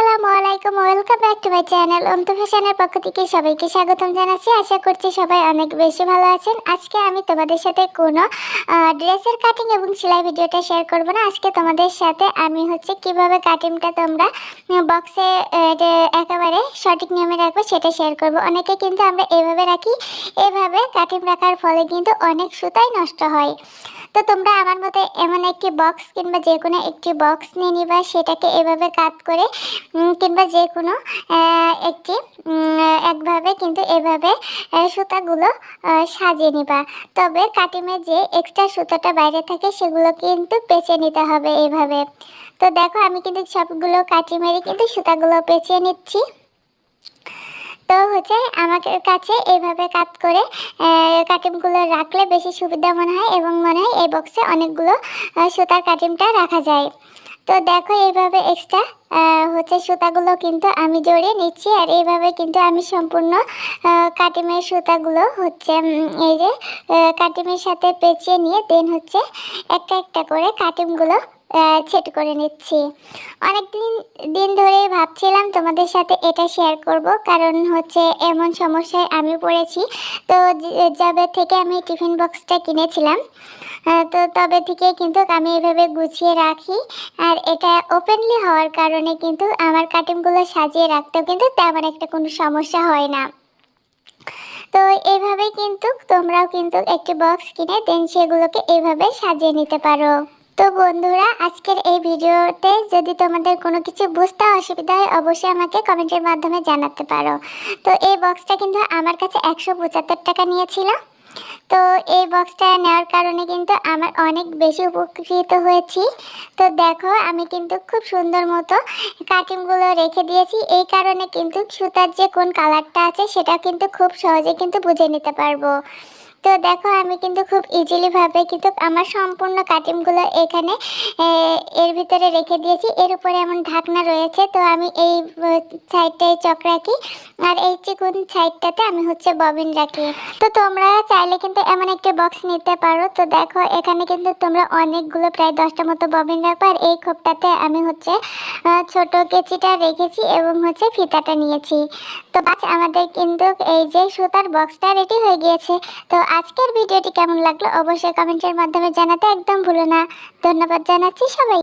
আসসালামু আলাইকুম welcome back to my channel Antu ফ্যাশনের পক্ষ থেকে সবাইকে স্বাগতম জানাচ্ছি। আশা করছি সবাই অনেক বেশি ভালো আছেন। আজকে আমি তোমাদের সাথে কোনো ড্রেসের কাটিং এবং সেলাই ভিডিওটা শেয়ার করব না। আজকে তোমাদের সাথে আমি হচ্ছে কীভাবে কাটিংটা তোমরা বক্সে একেবারে সঠিক নিয়মে রাখব সেটা শেয়ার করব। অনেকে কিন্তু আমরা এভাবে রাখি, এভাবে কাটিং রাখার ফলে কিন্তু অনেক সুতাই নষ্ট হয়। তো তোমরা আমার মতো এমন একটি বক্স কিংবা যে কোনো একটি বক্স নিয়ে নিবা, সেটাকে এভাবে কাট করে কিংবা যে কোনো একটি একভাবে কিন্তু এভাবে সুতাগুলো সাজিয়ে নিবা। তবে কাটিমে যে এক্সট্রা সুতাটা বাইরে থাকে, সেগুলো কিন্তু পেঁচে নিতে হবে এভাবে। তো দেখো, আমি কিন্তু সবগুলো কাটি মেরে কিন্তু সুতাগুলো পেঁচিয়ে নিচ্ছি। তো হচ্ছে আমাকে কাছে এইভাবে কাট করে কাটিমগুলো রাখলে বেশি সুবিধা মনে হয় এবং মনে হয় এই বক্সে অনেকগুলো সুতার কাটিমটা রাখা যায়। তো দেখো এইভাবে এক্সট্রা হচ্ছে সুতাগুলো কিন্তু আমি জড়িয়ে নিচ্ছি আর এইভাবে কিন্তু আমি সম্পূর্ণ কাটিমের সুতাগুলো হচ্ছে এই যে কাটিমের সাথে পেঁচিয়ে নিয়ে দেন হচ্ছে একটা একটা করে কাটিমগুলো ছেট করে নিচ্ছি। অনেক দিন দিন ধরে ভাবছিলাম তোমাদের সাথে এটা শেয়ার করব, কারণ হচ্ছে এমন সমস্যায় আমি পড়েছি। তো যবে থেকে আমি টিফিন বক্সটা কিনেছিলাম তো তবে থেকে কিন্তু আমি এভাবে গুছিয়ে রাখি। আর এটা ওপেনলি হওয়ার কারণে কিন্তু আমার কাটিংগুলো সাজিয়ে রাখতেও কিন্তু তেমন একটা কোনো সমস্যা হয় না। তো এইভাবে কিন্তু তোমরাও কিন্তু একটি বক্স কিনে, দেন সেগুলোকে এভাবে সাজিয়ে নিতে পারো। তো বন্ধুরা, আজকের এই ভিডিওতে যদি তোমাদের কোনো কিছু বুঝতে অসুবিধা হয়, অবশ্যই আমাকে কমেন্টের মাধ্যমে জানাতে পারো। তো এই বক্সটা কিন্তু আমার কাছে একশো পঁচাত্তর টাকা নিয়েছিল। তো এই বক্সটা নেওয়ার কারণে কিন্তু আমার অনেক বেশি উপকৃত হয়েছি। তো দেখো, আমি কিন্তু খুব সুন্দর মতো কাটিংগুলো রেখে দিয়েছি। এই কারণে কিন্তু সুতার যে কোন কালারটা আছে, সেটা কিন্তু খুব সহজে কিন্তু বুঝে নিতে পারব। তো দেখো, আমি কিন্তু খুব ইজিলি ভাবে কিন্তু আমার সম্পূর্ণ কাটিংগুলো এখানে এর ভিতরে রেখে দিয়েছি। এর উপরে এমন ঢাকনা রয়েছে, তো আমি এই সাইডটায় চক রাখি। আর এই চিকুন সাইডটাতে আমি হচ্ছে ববিন রাখি। তো তোমরা চাইলে কিন্তু এমন একটা বক্স নিতে পারো। তো দেখো, এখানে কিন্তু তোমরা অনেকগুলো প্রায় দশটা মতো ববিন রাখো। আর এই খোপটাতে আমি হচ্ছে ছোট কেচিটা রেখেছি এবং হচ্ছে ফিতাটা নিয়েছি। তো আমাদের কিন্তু এই যে সুতার বক্সটা রেডি হয়ে গিয়েছে। তো আজকের ভিডিওটি কেমন লাগল অবশ্যই কমেন্টের মাধ্যমে জানাতে একদম ভুলো না। ধন্যবাদ জানাচ্ছি সবাই